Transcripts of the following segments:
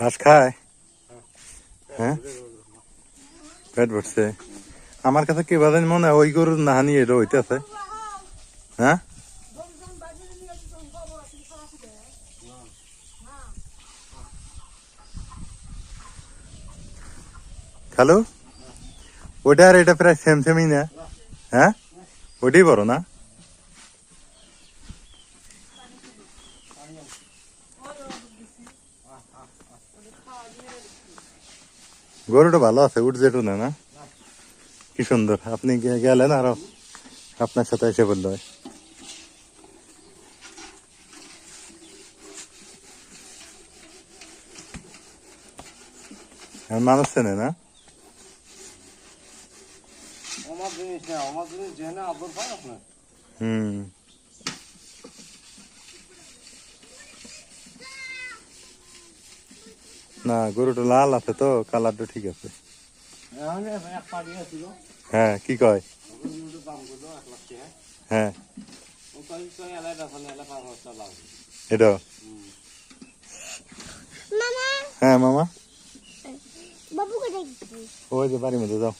ঘাস খায়? হ্যাঁ? পেট ভরছে। আমার কাছে কি বাজান মনে হয় ওই গরুর নাহানি এটা হইতেছে। হ্যাঁ? হ্যালো ওটা আর এটা প্রায় সেম সেমই না। হ্যাঁ? ওটাই বড় না? গরুটা ভালো আছে উঠ যেটু না না? কি সুন্দর। আপনি গেলেন আরও আপনার সাথে এসে বলল। মানুষ চেনে না? না গরুটা লাল আছে তো কালারটা ঠিক আছে। হ্যাঁ কি কয়? হ্যাঁ। এটা? মামা? হ্যাঁ মামা? ওই যে বাড়ির মধ্যে যাও।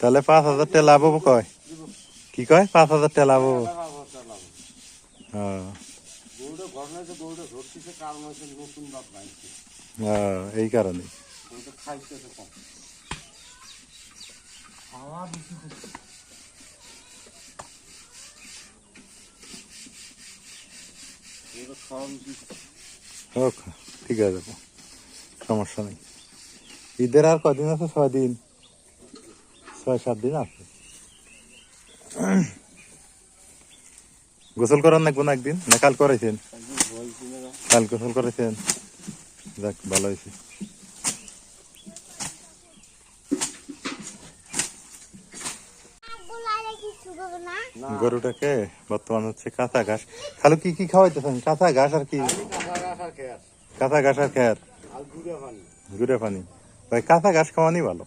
তাহলে পাঁচ হাজার টাকা লাভ কয়? কি কয়? পাঁচ হাজার টাকা লাভ হ্যাঁ গৌড়ে ঘটনা তো ধরতেছে কারণ হচ্ছে নতুন দাঁত বাইছে হ্যাঁ, এই কারণে। খাইতেছে কম। খাওয়া বেশি হোক ঠিক আছে সমস্যা নেই। ঈদের আর কদিন আছে? ছয় দিন। ছয় সাত দিন আছে। গোসল করার নাকবো না একদিন? না কাল করাইছেন? একদিন বই কিনে দাও কাল গোসল করেছেন? যাক ভালো হয়েছে। গরুটাকে বর্তমান হচ্ছে কাঁচা ঘাস। খালু কি কি খাওয়াইতেছেন? কাঁচা ঘাস আর কি? কাঁচা ঘাস আর খেয়ার। গুড়ে পানি। ভাই কাঁচা ঘাস খাওয়ানি ভালো।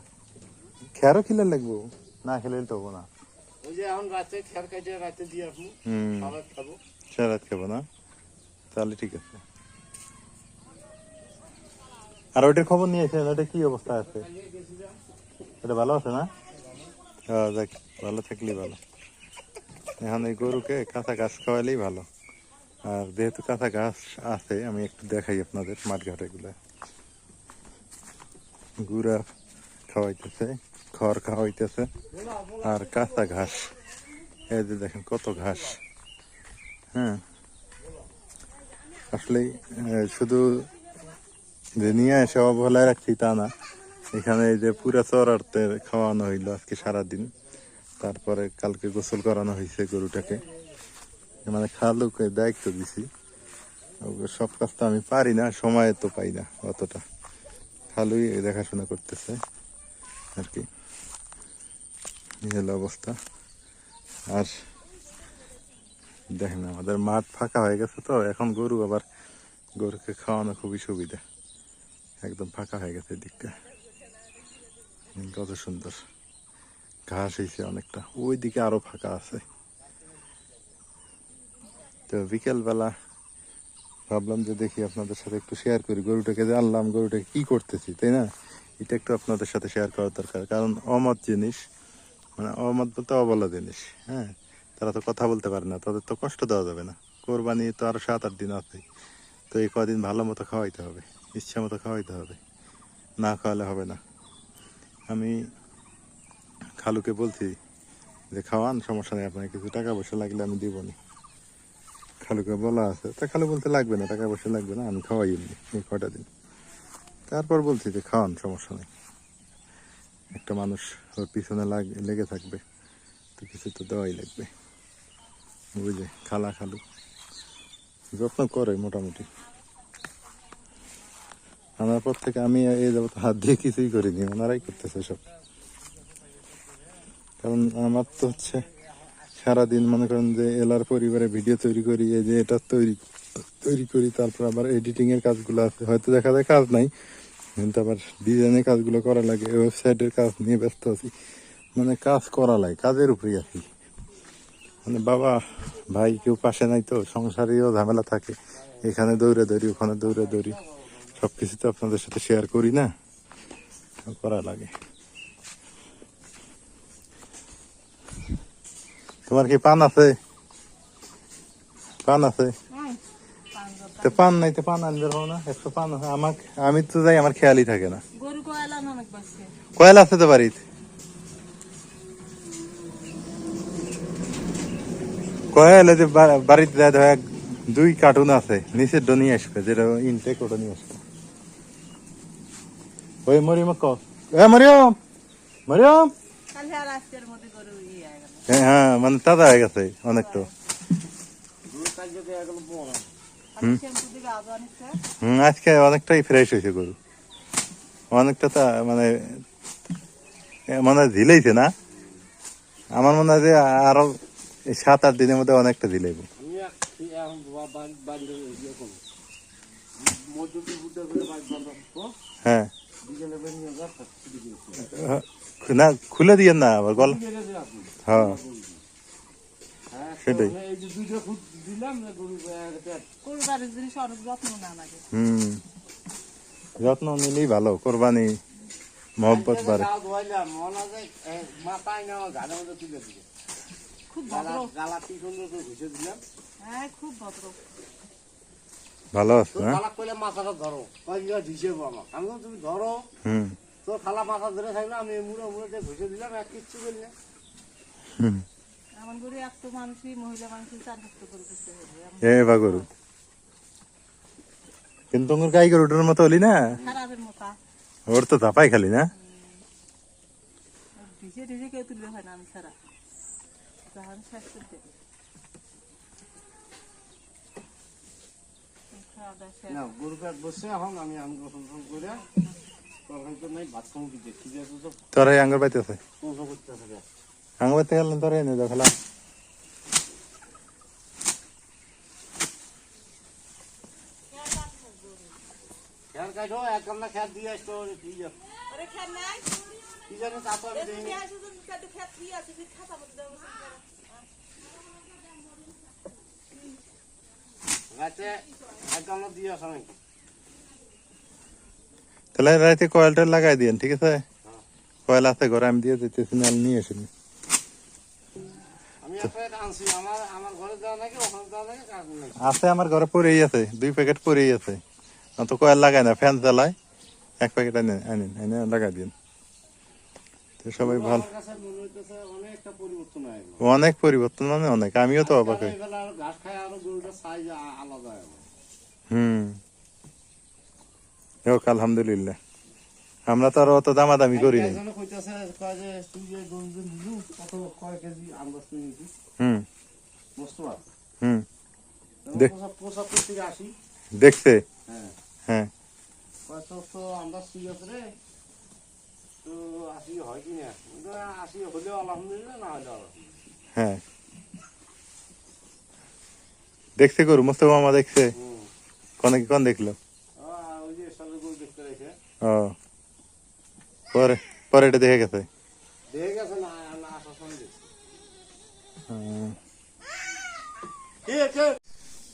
খেয়ারও খেলে লাগবো। না খেলে তো হব না। হুম। সারাত খাব না? তাহলে ঠিক আছে। আর ওইটার খবর নিয়েছেন ওটা কি অবস্থা আছে? এটা ভালো আছে না? হ্যাঁ দেখ, ভালো থাকলেই ভালো। এখন এই গরুকে কাঁচা ঘাস খাওয়ালেই ভালো। আর যেহেতু কাঁচা ঘাস আছে, আমি একটু দেখাই আপনাদের মাঠঘাট এগুলো গুড়া খাওয়াইতেছে, খড় খাওয়াইতেছে, আর কাঁচা ঘাস। এই যে দেখেন কত ঘাস। হ্যাঁ আসলেই শুধু যে নিয়ে এসে অবহেলায় রাখছি তা না। এখানে এই যে পুরা চড়াতে খাওয়ানো হইল আজকে সারাদিন। তারপরে কালকে গোসল করানো হয়েছে গরুটাকে। মানে খালুকে দায়িত্ব দিছি। সব কাজ তো আমি পারি না, সময় তো পাই না অতটা। খালুই দেখাশোনা করতেছে আর কি। হলো অবস্থা। আর দেখেন আমাদের মাঠ ফাঁকা হয়ে গেছে তো, এখন গরু আবার গরুকে খাওয়ানো খুবই সুবিধা। একদম ফাঁকা হয়ে গেছে দিকটা কত সুন্দর। ঘাস হয়েছে অনেকটা। ওই দিকে আরও ফাঁকা আছে। তো বিকেলবেলা ভাবলাম যে দেখি আপনাদের সাথে একটু শেয়ার করি। গরুটাকে যে আনলাম গরুটাকে কি করতেছি, তাই না? এটা একটু আপনাদের সাথে শেয়ার করার দরকার। কারণ অমত জিনিস মানে অমত বলতে অবলা জিনিস হ্যাঁ? তারা তো কথা বলতে পারে না, তাদের তো কষ্ট দেওয়া যাবে না। কোরবানি তো আরও সাত আট দিন আছে। তো এই কদিন ভালো মতো খাওয়াইতে হবে। ইচ্ছা মতো খাওয়াইতে হবে। না খাওয়ালে হবে না। আমি খালুকে বলছি যে, খাওয়ান, সমস্যা নেই আপনার কিছু টাকা পয়সা লাগলে আমি দিব নি খালুকে বলা আছে। তা খালু বলতে লাগবে না, টাকা পয়সা লাগবে না, আমি খাওয়াই এমনি, এই কটা দিন। তারপর বলছি যে, খাওয়ান, সমস্যা নেই। একটা মানুষ ওর পিছনে লাগ- লেগে থাকবে, তো কিছু তো দেওয়াই লাগবে। বুঝলে, খালা খালু। যত্ন করে মোটামুটি। আমার পর থেকে আমি এই হাত দিয়ে কিছুই করিনি, ওনারাই করতেছে সব। কারণ আমার তো হচ্ছে সারাদিন মনে করেন যে এলার পরিবারে ভিডিও তৈরি করি, এই যে এটা তৈরি তৈরি করি, তারপর আবার এডিটিং এর কাজগুলো আছে। হয়তো দেখা যায় কাজ নাই, কিন্তু আবার ডিজাইনের কাজগুলো করা লাগে ওয়েবসাইটের কাজ নিয়ে ব্যস্ত আছি। মানে কাজ করা লাগে, কাজের উপরেই আছি। মানে বাবা, ভাই কেউ পাশে নাই তো সংসারেও ঝামেলা থাকে। এখানে দৌড়ে দৌড়ি ওখানে দৌড়ে দৌড়ি সব কিছু তো আপনাদের সাথে শেয়ার করি না। করা লাগে। তোমার কি পান আছে? পান আছে? তো পান নাই তো পান আনবে না। একশো পান আছে। আমাকে আমি তো যাই আমার খেয়ালই থাকে না। কয়লা আছে তো বাড়িতে? কয়লা যে বাড়িতে যায় ধর এক- দুই কার্টুন আছে। নিচের ডো নিয়ে আসবে যেটা ইনটেক ওটা নিয়ে আসবে। ওই মরিয়ম ক। এ মরিয়ম! মরিয়ম! ইয়ে হয়ে গেল। মানে তাজা হয়ে গেছে আজ অনেকটা হম। আজকে অনেকটাই ফ্রেশ হয়েছে গরু। অনেকটা তা মানে মনে হয় ঝিলেইছে না? আমার মনে হয় যে আরও সাত আট দিনের মধ্যে অনেকটা ঝিলাইব আমি এক- এখন বা- বাড়ি বাড়ি ইয়ে করব মজুরি বুঝতে করে বাড়ি বান্ধব তো হ্যাঁ। না খুলে দিয়ে না আবার গলা হ্যাঁ। হ্যাঁ সেটাই। এই যে দুইটা ফুট দিলাম না গরু একটা গরু বাড়ির জিনিস অনেক যত্ন হুম। যত্ন নিলেই ভালো কোরবানি মহব্বত বাড়ে। খুব গালা ভদ্র। গালা সুন্দর করে ঘুষে দিলাম হ্যাঁ খুব ভদ্র। ভালো আছে হ্যাঁ? খালা কইলে মাথাটা ধরো। আমি তুমি ধরো। হুম। খালা মাথা ধরে থাকলে আমি মুড়ে মুড়ে দিয়ে ঘুষে দিলাম এক কিচ্ছু বললে হুম। এমন করে একটু মানুষই মহিলা মানুষই চার পাঁচটা করে করতে হবে। এ বা কিন্তু তোমার গাই গরুটার মতো হলি না? খারাপের মতো। ওর তো ধাপাই খালি না? ভিজে ভিজে কেউ তুললে হয় না আমি ছাড়া। যখন শেষ করতে খাওয়া দাওয়া শেষ। না গরু পেট বসে এখন আমি আমি গোসল টোসল করে নাই ভাত খাব কি দেখি যে তো তোর এই আঙ্গুর পাইতে আছে আঙ্গুর পাইতে গেলেন কাটো এক কামলা খেয়াল দিয়ে আসতো জানো ওরে খেয়ে নেয়। কি জানো তা আমি এ তুমি দেখিনি আসো তো, খেতে খেত দিয়ে আছে, খাতা মতো দাও না। গাছে এক কামলা দিয়ে আসো নাকি তাহলে রাতে কয়েলটা লাগাই দিয়েন ঠিক আছে? কয়েল আছে ঘরে আমি দিয়ে দিতেছি না নিয়ে নেই আছে আমার ঘরে পরেই আছে দুই প্যাকেট পরেই আছে। তো কয়েল লাগাই না ফ্যান চালায় এক প্যাকেট আনেন আনেন এনে লাগাই দিন তো সবাই ভালো। অনেক পরিবর্তন মানে অনেক। আমিও তো অবাক হই। হুম। হোক আলহামদুলিল্লাহ। আমরা তো আর অত দামাদামি করি না হুম। দেখছে হ্যাঁ। হ্যাঁ। তো আশি হয় কি না? আশি হলেও আলহামদুলিল্লাহ না হলেও হ্যাঁ দেখছে গরু মোস্তফা মামা দেখছে। কোন কোন দেখল? ও পরে পরে এটা দেখে গেছে দেখে গেছে না না আসার সময় দেখছি হুম। কি আছে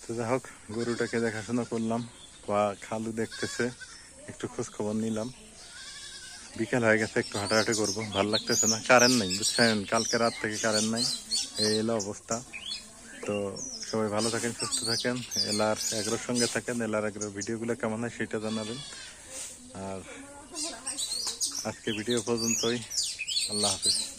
তো যাই হোক গরুটাকে দেখাশোনা করলাম বা খালু দেখতেছে। একটু খোঁজ খবর নিলাম। বিকেল হয়ে গেছে, একটু হাঁটাহাঁটি করব। ভালো লাগতেছে না। কারেন্ট নাই, বুঝছেন? কালকে রাত থেকে কারেন্ট নাই। এই এলো অবস্থা। তো সবাই ভালো থাকেন, সুস্থ থাকেন। এলার এগ্রোর সঙ্গে থাকেন, এলার এগ্রোর ভিডিওগুলো কেমন হয় সেটা জানাবেন। আর আজকে ভিডিও পর্যন্তই। আল্লাহ হাফেজ।